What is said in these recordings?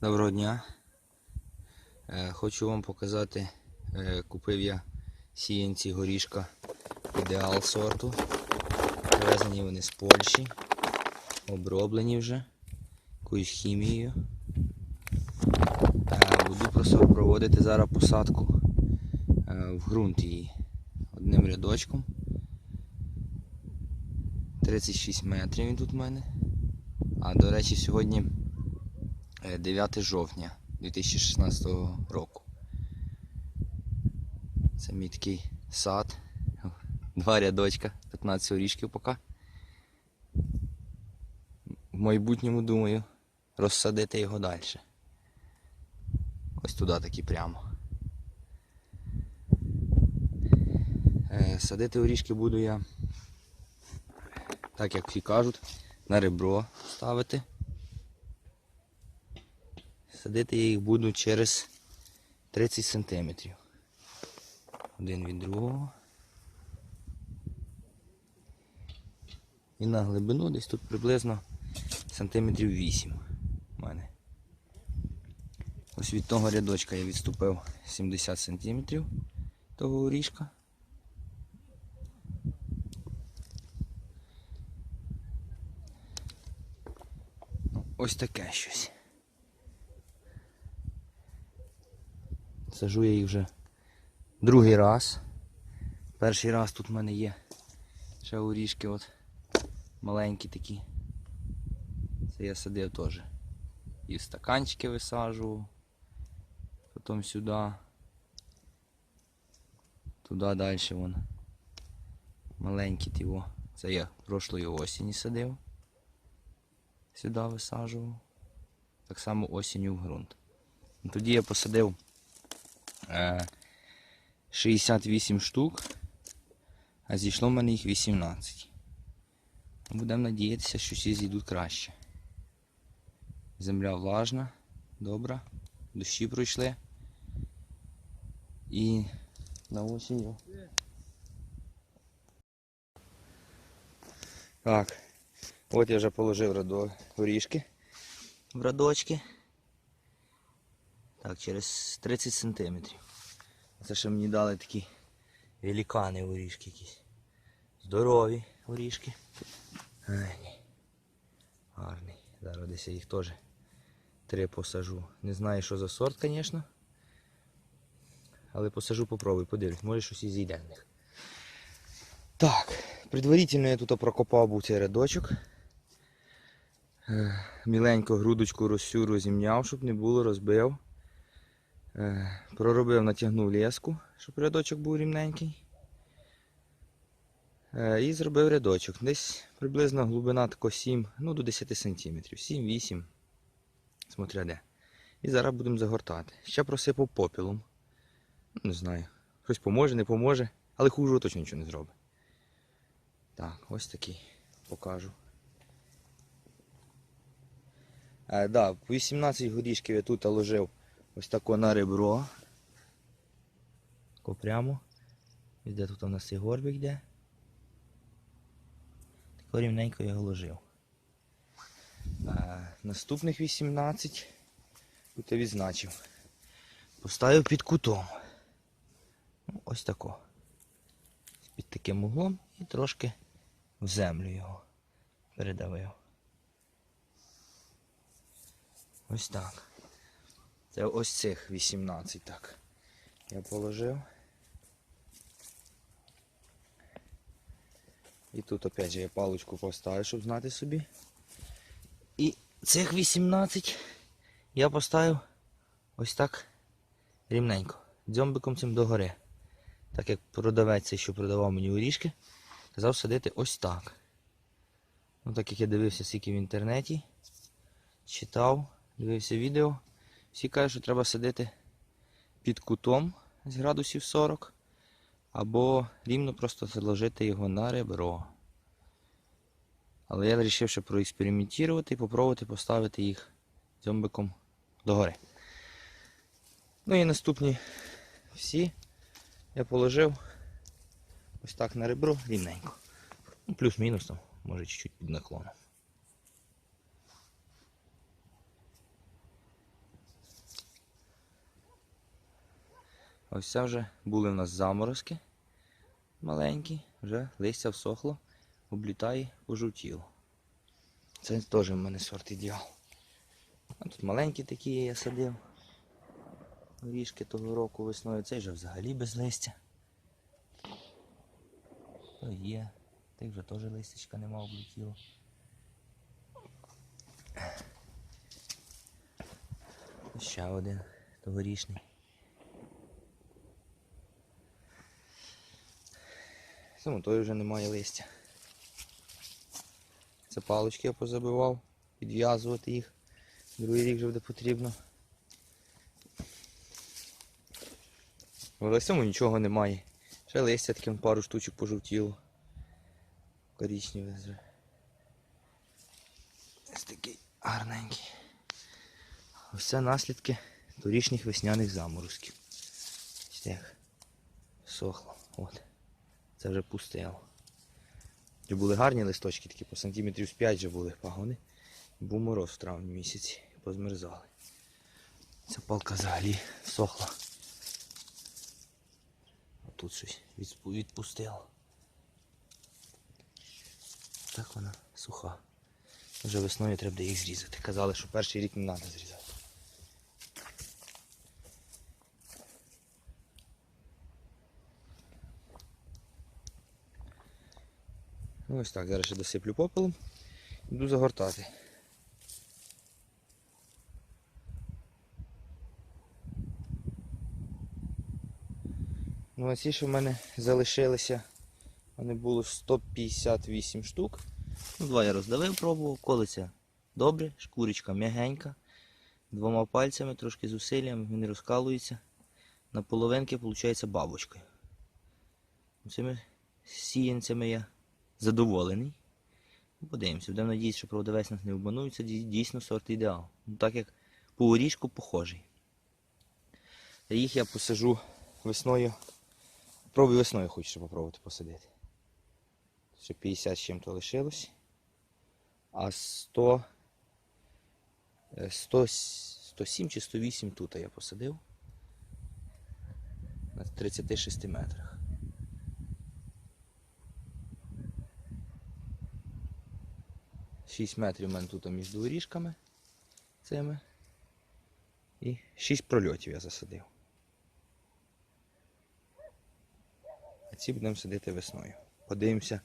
Доброго дня. Е, Хочу вам показати, е, купив я сіянці горішка ідеал сорту. Привезені вони з Польщі, оброблені вже якоюсь хімією. Е, Буду просто проводити зараз посадку в ґрунт її одним рядочком. 36 метрів він тут в мене. А до речі, сьогодні 9 жовтня 2016 року. Це мій такий сад. Два рядочка, 15 орішків поки. В майбутньому думаю розсадити його далі. Ось туди таки прямо. Е, Садити орішки буду я, так як всі кажуть, на ребро ставити. Садити я їх буду через 30 см. Один від другого. І на глибину десь тут приблизно сантиметрів 8 у мене. Ось від того рядочка я відступив 70 см того орішка. Ну, Ось таке щось. Сажу я їх вже другий раз. Перший раз тут в мене є ще орішки от маленькі такі. Це я садив теж. І в стаканчики висаджував. Потім сюди. Туди далі вон. Маленькі тіво. Це я прошлої осені садив. Сюди висаджував. Так само осінню в ґрунт. Тоді я посадив 68 штук, а зійшло в мене їх 18. Будемо надіятися, що всі зійдуть краще. Земля влажна, добра, дощі пройшли. І на осінь. Так, от я вже положив горішки в радочки. Так, через 30 сантиметрів. Це ще мені дали такі великани горішки якісь. Здорові горішки. Ай, гарний. Зараз десь я їх теж три посажу. Не знаю, що за сорт, звісно. Але посажу, попробую, подивлюсь, може щось і зійде в них. Так, предварительно я тут прокопав був цей рядочок. Е, Міленько грудочку розсю розімняв, щоб не було, розбив. Е, Проробив, натягнув леску, щоб рядочок був рівненький. Е, І зробив рядочок. Десь приблизно глибина тако 7, ну до 10 см. 7-8. Смотря де. І зараз будемо загортати. Ще просипав попілом. Не знаю. Щось поможе, не поможе, але хуже точно нічого не зробить. Так, ось такий покажу. Е, да, по 18 горішків я тут ложив ось тако на ребро. Тако прямо. Де тут у нас цей горбик йде. Тако рівненько його ложив. Е, наступних 18 тут я відзначив. Поставив під кутом. Ну, ось тако. Під таким углом і трошки в землю його передавив. Ось так. Це ось цих 18 так. Я положив. І тут опять же я паличку поставив, щоб знати собі. І цих 18 я поставив ось так рівненько. Дзьомбиком цим догори. Так як продавець, що продавав мені орішки, казав садити ось так. Ну, так як я дивився скільки в інтернеті, читав, дивився відео, всі кажуть, що треба садити під кутом з градусів 40, або рівно просто заложити його на ребро. Але я вирішив ще проекспериментувати і попробувати поставити їх дзьомбиком догори. Ну і наступні всі я положив ось так на ребро рівненько. Ну, плюс-мінус там, може чуть-чуть під наклоном. Ось це вже були в нас заморозки маленькі, вже листя всохло, облітає, пожовтіло. Це теж в мене сорт ідеал. А тут маленькі такі я садив. Горішки того року весною, цей вже взагалі без листя. То є. Тих вже теж листячка нема облетіло. Ще один тогорічний. Тому той вже немає листя. Це палички я позабивав, підв'язувати їх. Другий рік вже буде потрібно. Але цьому нічого немає. Ще листя таке пару штучок пожовтіло. Корічневе вже. Ось такий гарненький. Ось це наслідки торічних весняних заморозків. Ось як сохло. Це вже пустило. Вже були гарні листочки, такі по сантиметрів з 5 вже були пагони. Був мороз в травні місяці, позмерзали. Ця палка взагалі сохла. А тут щось відпустило. Так вона суха. Вже весною треба їх зрізати. Казали, що перший рік не треба зрізати. Ну ось так, зараз ще досиплю попелом. Йду загортати. Ну а ці, що в мене залишилися, вони було 158 штук. Ну, два я роздавив, пробував, колиться добре, шкурочка м'ягенька. Двома пальцями, трошки зусиллям, він розкалується. На половинки виходить бабочкою. Цими сіянцями я задоволений. Подивимося, будемо надіятися, що продавець нас не обманує, це дійсно сорт ідеал. Ну, так як по орішку похожий. Їх я посажу весною. Пробую весною хочу попробувати посадити. Ще 50 з чим-то лишилось. А 100, е, 100, 107 чи 108 тут я посадив. На 36 метрах. Шість метрів у мене тут між дворіжками цими. І 6 прольотів я засадив. А ці будемо садити весною. Подивимося,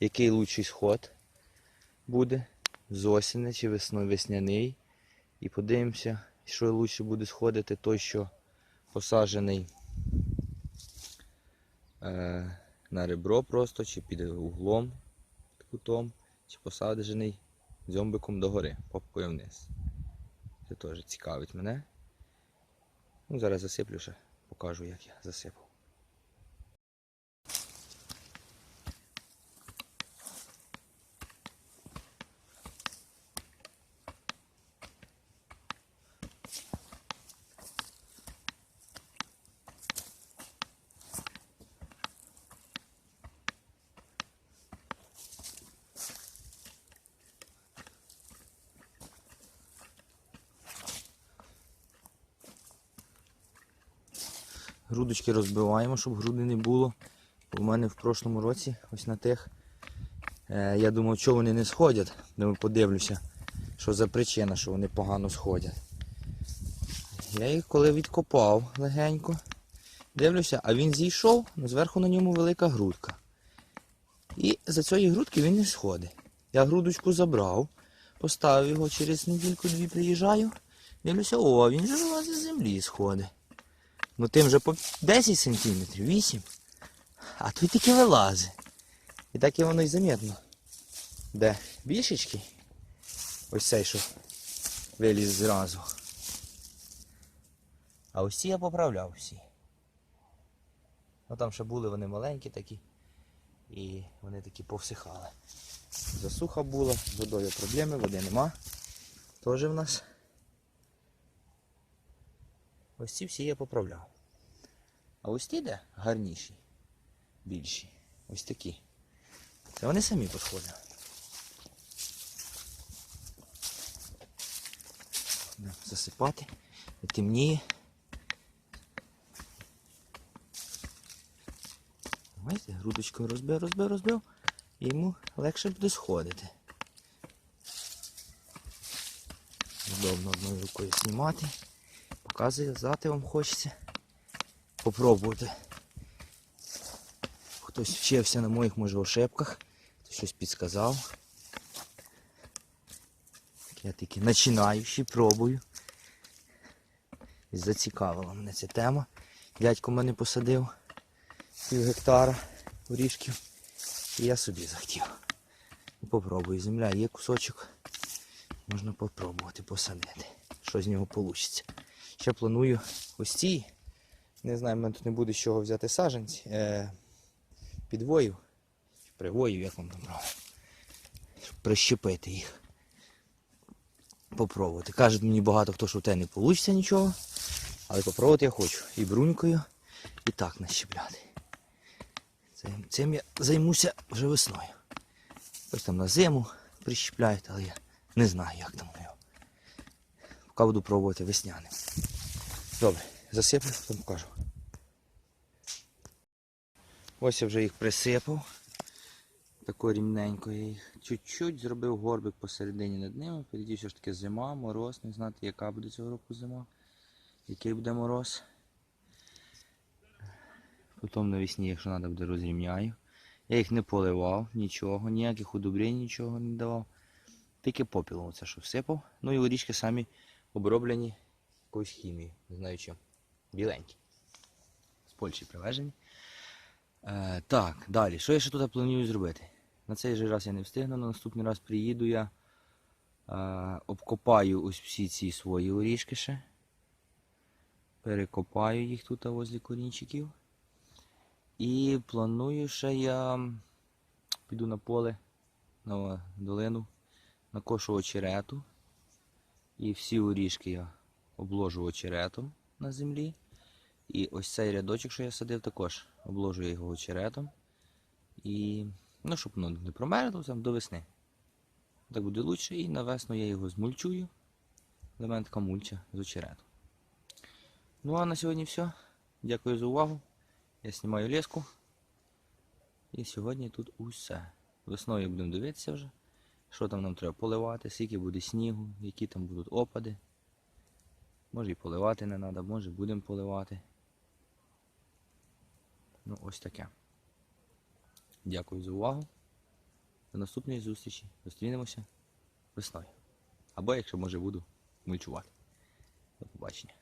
який лучший сход буде з осені чи весною весняний. І подивимося, що лучше буде сходити той, що посаджений е, на ребро просто, чи під углом, під кутом, чи посаджений дзьомбиком догори, попкою вниз. Це теж цікавить мене. Ну, зараз засиплю ще, покажу, як я засипав. Грудочки розбиваємо, щоб груди не було. У мене в прошлому році, ось на тих, е, я думав, що вони не сходять. Думаю, подивлюся, що за причина, що вони погано сходять. Я їх коли відкопав легенько, дивлюся, а він зійшов, зверху на ньому велика грудка. І за цієї грудки він не сходить. Я грудочку забрав, поставив його через недільку-дві приїжджаю. Дивлюся, о, він же вилазить з землі сходить. Ну тим же по 10 сантиметрів, 8. А тут тільки вилазить. І так і воно і замітно. Де більшечки? Ось цей, що виліз зразу. А ось ці я поправляв всі. Ну там ще були вони маленькі такі. І вони такі повсихали. Засуха була, з водою проблеми, води нема. Теж в нас. Ось ці всі я поправляв. А ось ті де гарніші, більші. Ось такі. Це вони самі. Будемо Засипати. Темніє. Бачите, грудочкою розбив, розбив, розбив, і йому легше буде сходити. Удобно одною рукою знімати. Показувати вам хочеться. Попробувати. Хтось вчився на моїх може ошибках, хтось щось підсказав. Я тільки починаючи, пробую. І зацікавила мене ця тема. Дядько мене посадив пів гектара горішків. І я собі захотів. Попробую. Земля є кусочок. Можна попробувати посадити. Що з нього вийде. Ще планую ось ці. Не знаю, в мене тут не буде з чого взяти саджанці. Е, підвою. Чи Привою, як вам правильно. Прищепити їх. Попробувати. Кажуть мені багато хто, що в тебе не вийде нічого. Але попробувати я хочу. І брунькою, і так нащепляти. Цим, цим я займуся вже весною. Ось там на зиму прищепляють, але я не знаю, як там воно. Поки буду пробувати весняним. Добре, засиплю, потім покажу. Ось я вже їх присипав. Тако рівненько я їх чуть-чуть зробив горбик посередині над ними. Впереді все ж таки зима, мороз, не знати, яка буде цього року зима, який буде мороз. Потім навесні, якщо треба буде, розрівняю. Я їх не поливав, нічого, ніяких удобрень, нічого не давав. Тільки попілом це що всипав. Ну і горішки самі оброблені якоюсь хімією, не знаю чим. Біленькі. З Польщі привезені. Е, так, далі. Що я ще тут планую зробити? На цей же раз я не встигну, на наступний раз приїду я. Е, обкопаю ось всі ці свої орішки ще. Перекопаю їх тут а, возле корінчиків. І планую ще я піду на поле, на долину, накошу очерету. І всі орішки я обложу очеретом на землі. І ось цей рядочок, що я садив, також обложу я його очеретом. І, ну, щоб воно не промерзло там до весни. Так буде краще. І на весну я його змульчую. Мене мульча з очеретом. Ну а на сьогодні все. Дякую за увагу. Я знімаю леску. І сьогодні тут усе. Весною будемо дивитися вже, що там нам треба поливати, скільки буде снігу, які там будуть опади. Може і поливати не треба, може будемо поливати. Ну, ось таке. Дякую за увагу. До наступної зустрічі. Зустрінемося весною. Або якщо може буду мульчувати. До побачення.